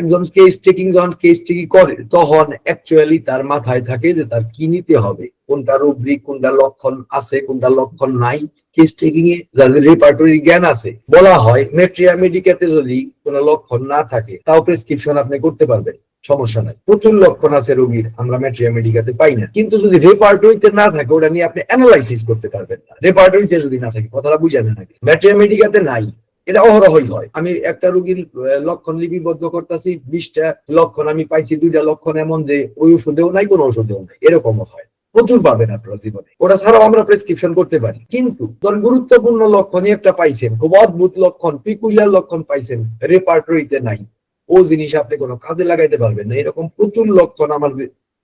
একজন case taking যখন case taking করে, তখন অ্যাকচুয়ালি তার মাথায় থাকে যে তার কি নিতে হবে? কোনটা রুব্রিক কোনটা লক্ষণ আছে, কোনটা লক্ষণ নাই? কেস টেকিং এ যাদের রেপার্টরি জ্ঞান আছে, বলা হয় মেট্রিয়া মেডিকাতে যদি কোনো লক্ষণ না থাকে, তাও প্রেসক্রিপশন আপনি করতে পারবেন, সমস্যা নাই। প্রচুর লক্ষণ আছে রোগীর, আমরা মেট্রিয়া মেডিকাতে পাই না। কিন্তু যদি রেপার্টরিতে না থাকে, ওটা নিয়ে আপনি অ্যানালাইসিস করতে পারবেন না। রেপার্টরিতে যদি না থাকে, কথাটা বুঝানো নাকি মেট্রিয়া মেডিকাতে নাই। এটা অহরহই হয়। আমি একটা রোগীর লক্ষণ লিপিবদ্ধ করতেছি, বিশটা লক্ষণ আমি পাইছি, দুইটা লক্ষণ এমন যে ওই ওষুধেও নাই, কোনো ওষুধেও নাই। এরকমও হয়। প্রচুর পাবেন আপনারা জীবনে। ওটা ছাড়াও আমরা প্রেসক্রিপশন করতে পারি। কিন্তু ধর গুরুত্বপূর্ণ লক্ষণই একটা পাইছেন, খুব অদ্ভুত লক্ষণ পিকুলিয়ার লক্ষণ পাইছেন রেপার্টরিতে নাই। ও জিনিস আপনি কোনো কাজে লাগাইতে পারবেন না। এরকম প্রচুর লক্ষণ আমার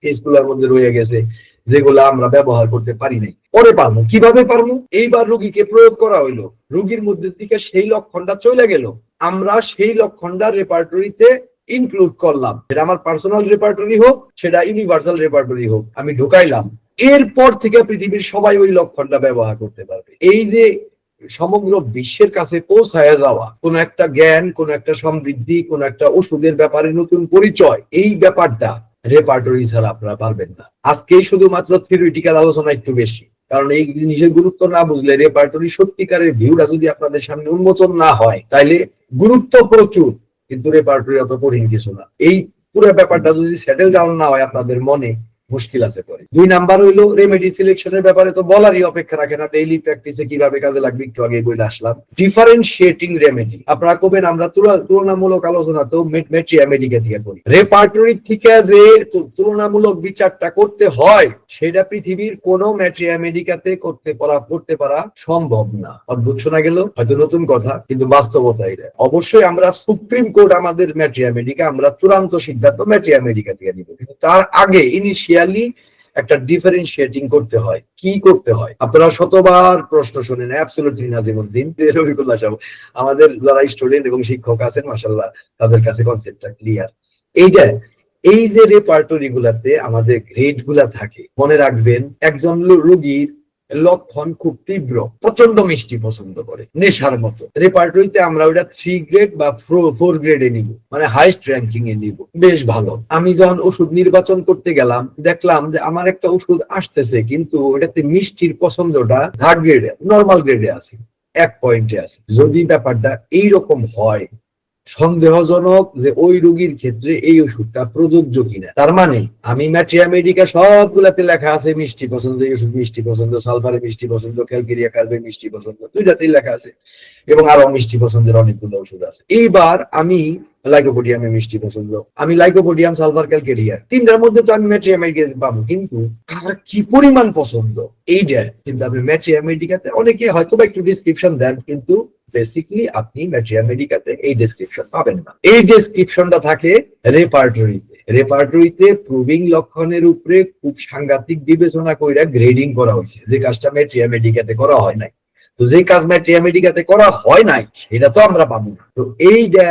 কেসগুলোর মধ্যে রয়ে গেছে, যেগুলো আমরা ব্যবহার করতে পারি নাই। পরে পারব। কীভাবে পারব? এইবার রুগীকে প্রয়োগ করা হইল। রুগীর মধ্যে থেকে সেই লক্ষণটা চলে গেল। আমরা সেই লক্ষণটা রেপার্টরিতে ইনক্লুড করলাম। সেটা আমার পার্সোনাল রেপার্টরি হোক, সেটা ইউনিভার্সাল রেপার্টরি হোক, আমি ঢুকাইলাম। এরপর থেকে পৃথিবীর সবাই ওই লক্ষণটা ব্যবহার করতে পারবে। এই যে সমগ্র বিশ্বের কাছে পৌঁছায় যাওয়া, কোন একটা জ্ঞান, কোন একটা সমৃদ্ধি, কোন একটা ওষুধের ব্যাপারে নতুন পরিচয়, এই ব্যাপারটা রেপার্টরি ছাড়া আপনারা পারবেন না। আজকেই শুধুমাত্র থিওরিটিক্যাল আলোচনা একটু বেশি। কারণ এই জিনিসের গুরুত্ব না বুঝলে রেপার্টরি সত্যিকারের ভিউটা যদি আপনাদের সামনে উন্মোচন না হয়, তাইলে গুরুত্ব প্রচুর, কিন্তু রেপার্টরি অত কঠিন কিছু না। এই পুরো ব্যাপারটা যদি সেটেল ডাউন না হয় আপনাদের মনে মুশকিল আছে পরে। দুই নাম্বার হইল রেমেডি সিলেকশনের ব্যাপারে তো বলারই অপেক্ষা রাখে না ডেইলি প্র্যাকটিসে কীভাবে কাজে লাগবে একটু আগে বলে আসলাম। ডিফারেন্সিয়েটিং রেমেডি আপনারা কবেন, আমরা তুলনামূলক আলোচনা তো মেট্রিয়া মেডিকে থেকে করি। রেপার্টরি থেকে যে তুলনামূলক বিচারটা করতে হয়, সেটা পৃথিবীর কোন ম্যাট্রিয়া মেডিকাতে করতে পারা করতে পারা সম্ভব না। অদ্ভুত শোনা গেল? হয়তো নতুন কথা, কিন্তু বাস্তবতা এটা অবশ্যই আমরা সুপ্রিম কোর্ট আমাদের ম্যাট্রিয়া মেডিকা আমরা চূড়ান্ত সিদ্ধান্ত ম্যাট্রিয়া মেডিকা থেকে নিব। কিন্তু তার আগে ইনিশিয়ালি একটা ডিফারেন্সিয়েটিং করতে হয়। কি করতে হয়? আপনারা শতবার প্রশ্ন শুনেন অ্যাবসলিউটলি নাজিমুদ্দিন রবিকুল্লাহ সাহেব, আমাদের যারা স্টুডেন্ট এবং শিক্ষক আছেন মাসাল্লাহ তাদের কাছে কনসেপ্টটা ক্লিয়ার এইটা, এই যে রেপার্টরি গুলাতে আমাদের গ্রেডগুলা থাকে, মনে রাখবেন, একজন রোগীর লক্ষণ খুব তীব্র প্রচণ্ড মিষ্টি পছন্দ করে, নেশার মতো। রেপার্টরিতে আমরা ওটা থ্রি গ্রেড বা ফোর গ্রেডে নিব মানে হাইস্ট র্যাঙ্কিং এ নিব। বেশ ভালো। আমি যখন ওষুধ নির্বাচন করতে গেলাম, দেখলাম যে আমার একটা ওষুধ আসতেছে, কিন্তু ওটাতে মিষ্টির পছন্দটা থার্ড গ্রেডে নর্মাল গ্রেডে আছে, এক পয়েন্টে আছে। যদি ব্যাপারটা এইরকম হয় সন্দেহজনক যে ওই রোগীর ক্ষেত্রে এই ওষুধটা প্রযোজ্য কিনা। তার মানে আমি ম্যাট্রিয়া মেডিকা সবগুলাতে লেখা আছে, মিষ্টি পছন্দ এই ওষুধ, মিষ্টি পছন্দ, সালফারে মিষ্টি পছন্দ, ক্যালকেরিয়া কার্বে মিষ্টি পছন্দ, দুইটাতেই লেখা আছে। এবং আরও মিষ্টি পছন্দের অনেকগুলো ওষুধ আছে। এইবার আমি লাইকোপোডিয়ামে মিষ্টি পছন্দ, আমি লাইকোপোডিয়াম, সালফার, ক্যালকেরিয়া, তিনটার মধ্যে তো আমি ম্যাট্রিয়া মেডিকা পাবো, কিন্তু কার কি পরিমাণ পছন্দ? এইটা কিন্তু আপনি ম্যাট্রিয়া মেডিকাতে অনেকে হয়তো বা একটু ডিসক্রিপশন দেন, কিন্তু বেসিকলি আপনি ম্যাট্রিয়া মেডিকাতে এই ডেসক্রিপশন পাবেন না। এই ডেসক্রিপশনটা থাকে রেপার্টরিতে রেপার্টরিতে প্রুভিং লক্ষণের উপরে খুব সাংঘাতিক বিবেচনা কইরা গ্রেডিং করা হয়েছে। যে কাজটা ম্যাট্রিয়া মেডিকাতে করা হয় নাই। তো যে কাজ ম্যাট্রিয়া মেডিকাতে করা হয় নাই, সেটা তো আমরা পাবো না। তো এইটা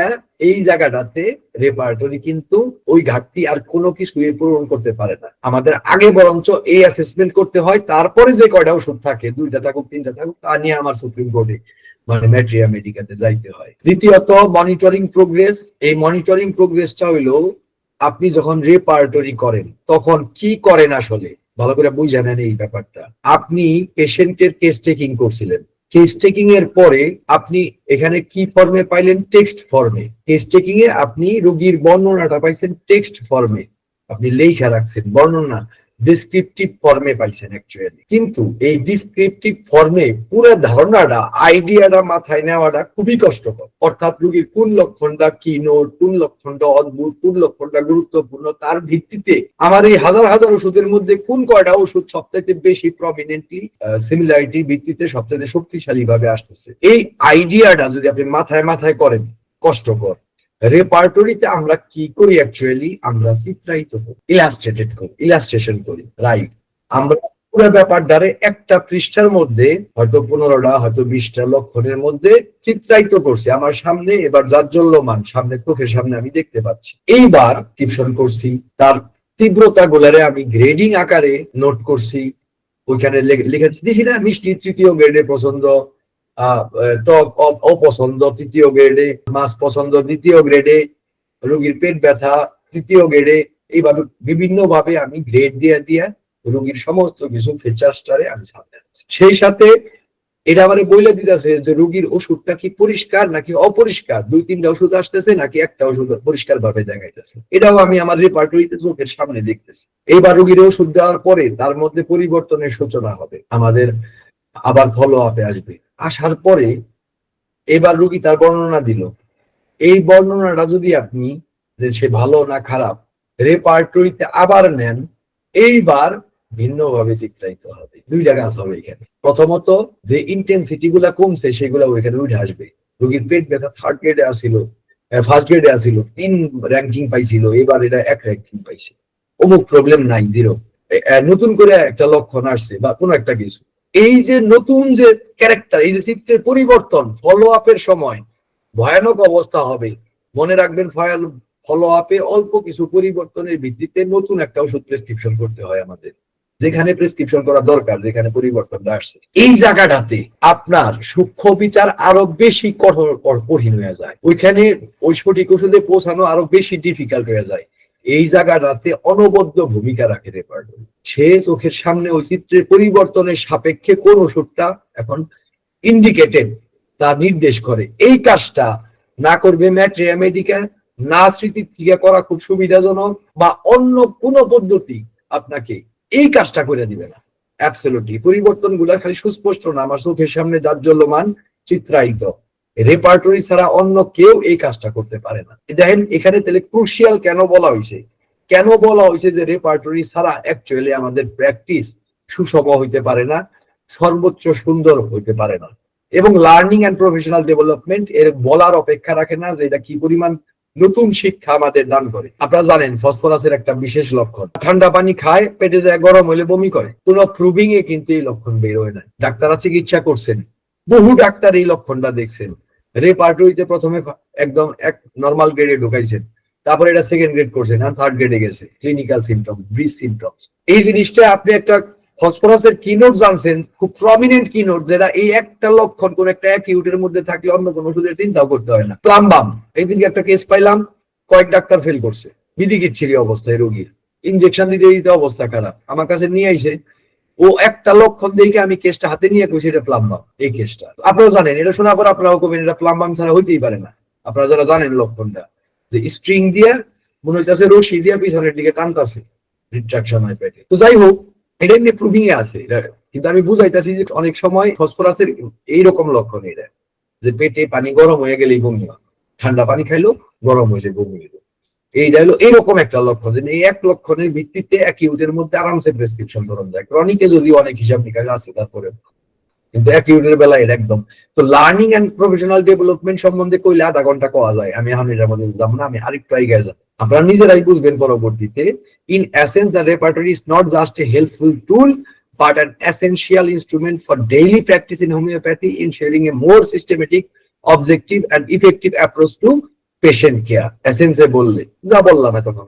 এই জায়গাটাতে রেপার্টরি কিন্তু ওই ঘাটতি আর কোনো কিছুই পূরণ করতে পারে না। আমাদের আগে বরঞ্চ এই অ্যাসেসমেন্ট করতে হয়, তারপরে যে কয়টা ওষুধ থাকে, দুইটা থাকুক, তিনটা থাকুক, তা নিয়ে আমার সুপ্রিম কোর্টে ম্যাট্রিয়া মেডিকাতে যাইতে হয়। দ্বিতীয়ত মনিটরিং প্রোগ্রেস এই মনিটরিং প্রোগ্রেসটা হইল, আপনি যখন রেপার্টরি করেন, তখন কি করেন আসলে? ভালো করে বুঝে নেন এই ব্যাপারটা। আপনি পেশেন্টের কেস টেকিং করছিলেন। কেস টেকিং এর পরে আপনি এখানে কি ফর্মে পাইলেন? টেক্সট ফর্মে কেস টেকিং এ আপনি রোগীর বর্ণনাটা পাইছেন টেক্সট ফর্মে আপনি লেখা রাখছেন বর্ণনা। ডিসক্রিপটিভ ফর্মে পাইছেন অ্যাকচুয়ালি কিন্তু এই ডিসক্রিপটিভ ফর্মে পুরো ধারণাটা আইডিয়াটা মাথায় নেওয়াটা খুবই কষ্টকর। অর্থাৎ রোগীর কোন লক্ষণটা, কি নোট, কোন লক্ষণটা অদ্ভুত, কোন লক্ষণটা গুরুত্বপূর্ণ, তার ভিত্তিতে আমার এই হাজার হাজার ওষুধের মধ্যে কোন কয়টা ওষুধ সবচাইতে বেশি প্রমিনেন্টলি সিমিলারিটির ভিত্তিতে সবচাইতে শক্তিশালী ভাবে আসতেছে? এই আইডিয়াটা যদি আপনি মাথায় মাথায় করেন, কষ্টকর। রেপার্টরিতে আমরা কি করি অ্যাকচুয়ালি আমরা চিত্রায়িত করি ইলাস্ট্রেটেড করি ইলাস্ট্রেশন করি রাইট আমরা পুরো ব্যাপারটারে একটা পৃষ্ঠার মধ্যে, হয়তো পনেরোটা, হয়তো বিশটা লক্ষণের মধ্যে চিত্রায়িত করছি। আমার সামনে এবার জাজ্জল্যমান সামনে চোখের সামনে আমি দেখতে পাচ্ছি। এইবার টিপশন করছি, তার তীব্রতা গুলারে আমি গ্রেডিং আকারে নোট করছি। ওইখানে লে- লিখে দিছি না, মিষ্টি তৃতীয় গ্রেডে পছন্দ টক অপছন্দ তৃতীয় গ্রেডে মাছ পছন্দ দ্বিতীয় গ্রেডে রোগীর পেট ব্যথা তৃতীয় গ্রেডে এইভাবে বিভিন্ন ভাবে আমি গ্রেড দিয়ে দিয়ে রোগীর সমস্ত কিছু ফিচার্সটারে আমি সামনে সেই সাথে এটা আমার বইলে দিতেছে যে রোগীর ওষুধটা কি পরিষ্কার নাকি অপরিষ্কার? দুই, তিনটা ওষুধ আসতেছে নাকি একটা ওষুধ পরিষ্কার ভাবে দেখাইতেছে? এটাও আমি আমার রেপার্টরিতে চোখের সামনে দেখতেছি। এইবার রোগীর ওষুধ দেওয়ার পরে তার মধ্যে পরিবর্তনের সূচনা হবে। আমাদের আবার ফলো আপে আসবে। আসার পরে এবার রুগী তার বর্ণনা দিল। এই বর্ণনাটা যদি আপনি যে সে ভালো না খারাপ রেপার্টরিতে আবার নেন, এইবার ভিন্নভাবে চিত্রায়িত হবে। দুইটা কাজ হবে এখানে। প্রথমত যে ইন্টেন্সিটি গুলা কমছে সেগুলা ওইখানে উঠে আসবে। রুগীর পেট ব্যথা থার্ড গ্রেডে আসিল ফার্স্ট গ্রেডে আসিল, তিন র্যাঙ্কিং পাইছিল, এবার এটা এক র্যাঙ্কিং পাইছে। অমুক প্রবলেম নাই জিরো নতুন করে একটা লক্ষণ আসছে বা কোনো একটা কিছু। এই যে নতুন যে ক্যারেক্টার এই যে চিত্রের পরিবর্তন ফলো আপের সময়, ভয়ানক অবস্থা হবে। মনে রাখবেন ফয়াল ফলো আপে অল্প কিছু পরিবর্তনের ভিত্তিতে নতুন একটা ওষুধ প্রেসক্রিপশন করতে হয় আমাদের। যেখানে প্রেসক্রিপশন করা দরকার, যেখানে পরিবর্তনটা আসছে। এই জায়গাটাতে আপনার সূক্ষ্ম বিচার আরও বেশি কঠোর কঠিন হয়ে যায়। ওইখানে ওই ওষুধে পৌঁছানো আরও বেশি ডিফিকাল্ট হয়ে যায়। এই জায়গাটাতে অনবদ্য ভূমিকা রাখে রেপার্টরি সে চোখের সামনে ওই চিত্রের পরিবর্তনের সাপেক্ষে কোন ওষুধটা এখন ইন্ডিকেটেড তা নির্দেশ করে। এই কাজটা না করবে ম্যাট্রিয়া মেডিকা না স্মৃতির থেকে করা খুব সুবিধাজনক বা অন্য কোন পদ্ধতি আপনাকে এই কাজটা করে দিবে না। অ্যাবসলিউটলি পরিবর্তনগুলা খালি সুস্পষ্ট না, আমার চোখের সামনে জাজ্জল্যমান চিত্রায়িত। রেপার্টরি ছাড়া অন্য কেউ এই কাজটা করতে পারে না। দেখেন, এখানে তাহলে ক্রুশিয়াল কেন বলা হয়েছে? কেন বলা হয়েছে যে রেপার্টরি ছাড়া অ্যাকচুয়ালি আমাদের প্র্যাকটিস সুষম হইতে পারে না, সর্বোচ্চ সুন্দর হইতে পারে না। এবং লার্নিং অ্যান্ড প্রফেশনাল ডেভেলপমেন্ট এর বলার অপেক্ষা রাখে না যে এটা কি পরিমাণ নতুন শিক্ষা আমাদের দান করে। আপনারা জানেন, ফসফরাসের একটা বিশেষ লক্ষণ। ঠান্ডা পানি খায়, পেটে যায় গরম হলে বমি করে। কোন প্রুভিং এ কিন্তু এই লক্ষণ বের হয় না। ডাক্তাররা চিকিৎসা করছেন। বহু ডাক্তার এই লক্ষণটা দেখছেন। রেপার্টরিতে প্রথমে একদম এক নর্মাল গ্রেডে ঢুকাইছেন। তারপরে এটা সেকেন্ড গ্রেড করছেন আর থার্ড গ্রেডে গেছে। ক্লিনিক্যাল সিমটম ব্রিজ সিমটমস এই জিনিসটা আপনি একটা ফসফরাসের কিনোট জানছেন, খুব প্রমিনেন্ট কিনোট যেটা এই একটা লক্ষণ কোন একটা অ্যাকিউটের মধ্যে থাকলে অন্য কোনো ওষুধের চিন্তাও করতে হয় না। প্লাম্বাম এইদিনকে একটা কেস পাইলাম, কয়েক ডাক্তার ফেল করছে। বিধিকিচ্ছিরি অবস্থায় রোগীর। ইনজেকশন দিতে দিতে অবস্থা খারাপ। আমার কাছে নিয়ে আইসে ও একটা লক্ষণ দেখে আমি কেসটা হাতে নিয়ে কইছি, এটা প্লাম্বাম এই কেসটা আপনারা জানেন, এটা শোনার পর আপনারাও কবেন এটা প্লাম্বাম ছাড়া হইতেই পারে না। আপনারা যারা জানেন লক্ষণটা, যে স্ট্রিং দিয়ে, মনে হইতেছে রশি দিয়ে পিছনের দিকে টানতাছে রিট্রাকশন হয় পেটে। তো যাই হোক, এটা এমনি প্রুভিং এ আছে কিন্তু আমি বুঝাইতেছি যে অনেক সময় ফসফরাসের এইরকম লক্ষণ এটা, যে পেটে পানি গরম হয়ে গেলেই বমি ঠান্ডা পানি খাইলো গরম হইলে বমি হইল এইটা হলো এইরকম একটা লক্ষণ যে এই এক লক্ষণের ভিত্তিতে অ্যাকিউটের মধ্যে আরামসে প্রেসক্রিপশন ধরন যায়। ক্রনিকে যদি অনেক হিসাব নিকাশ আছে তারপরে কিন্তু অ্যাকিউটের বেলায় এটা একদম। তো লার্নিং এন্ড প্রফেশনাল ডেভেলপমেন্ট সম্বন্ধে কইলে আধা ঘণ্টা কোয়া যায়। আমি এখন এটার মধ্যে বুঝলাম না আমি আরেকটু আগে যাব আপনারা নিজেরাই বুঝবেন পরবর্তীতে in essence the repertory is not just a helpful tool but an essential instrument for daily practice in homeopathy in sharing a more systematic, objective and effective approach to patient care. Essence এ বললে যা বললাম এতক্ষণ